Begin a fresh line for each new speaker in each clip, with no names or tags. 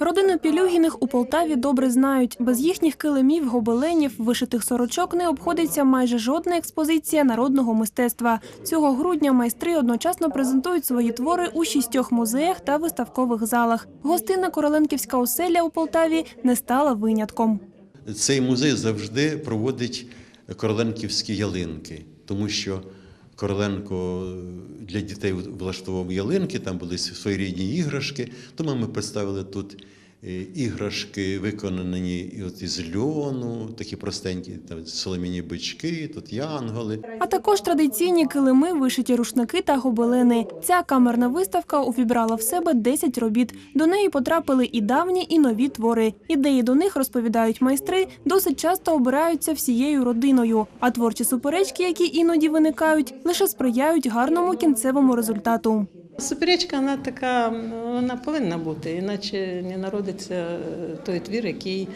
Родину Пілюгіних у Полтаві добре знають. Без їхніх килимів, гобеленів, вишитих сорочок не обходиться майже жодна експозиція народного мистецтва. Цього грудня майстри одночасно презентують свої твори у шістьох музеях та виставкових залах. Гостина Короленківська оселя у Полтаві не стала винятком.
Цей музей завжди проводить короленківські ялинки, тому що Короленко для дітей влаштував ялинки, там були своєрідні іграшки. Тому ми представили тут е, іграшки, виконані от із льону, такі простенькі, там соломіні бички, тут янголи.
А також традиційні килими, вишиті рушники та гобелени. Ця камерна виставка увібрала в себе 10 робіт. До неї потрапили і давні, і нові твори. Ідеї до них розповідають майстри, досить часто обираються всією родиною. А творчі суперечки, які іноді виникають, лише сприяють гарному кінцевому результату.
Суперечка вона така, вона повинна бути, іначе не народиться е, той твір, який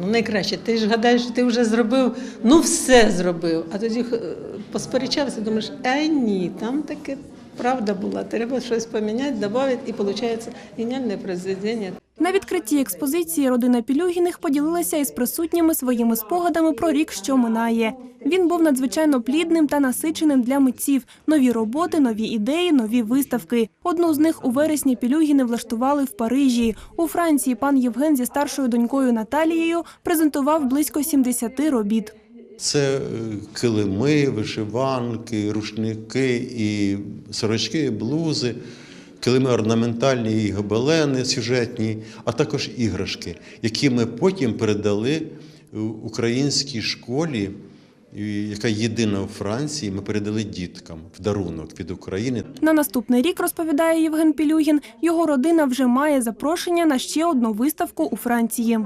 ну, найкраще. Ти ж гадаєш, що ти вже зробив, ну все зробив. А тоді е, посперечався, думаєш, а ні, там таке правда була. Треба щось поміняти, додати, і виходить геніальне произведення.
На відкритті експозиції родина Пілюгіних поділилася із присутніми своїми спогадами про рік, що минає. Він був надзвичайно плідним та насиченим для митців. Нові роботи, нові ідеї, нові виставки. Одну з них у вересні Пілюгіни влаштували в Парижі. У Франції пан Євген зі старшою донькою Наталією презентував близько 70 робіт.
Це е, килими, вишиванки, рушники і сорочки, і блузи, килими орнаментальні і гобелени сюжетні, а також іграшки, які ми потім передали українській школі, яка єдина у Франції. Ми передали діткам в дарунок від України.
На наступний рік, розповідає Євген Пілюгін, його родина вже має запрошення на ще одну виставку у Франції.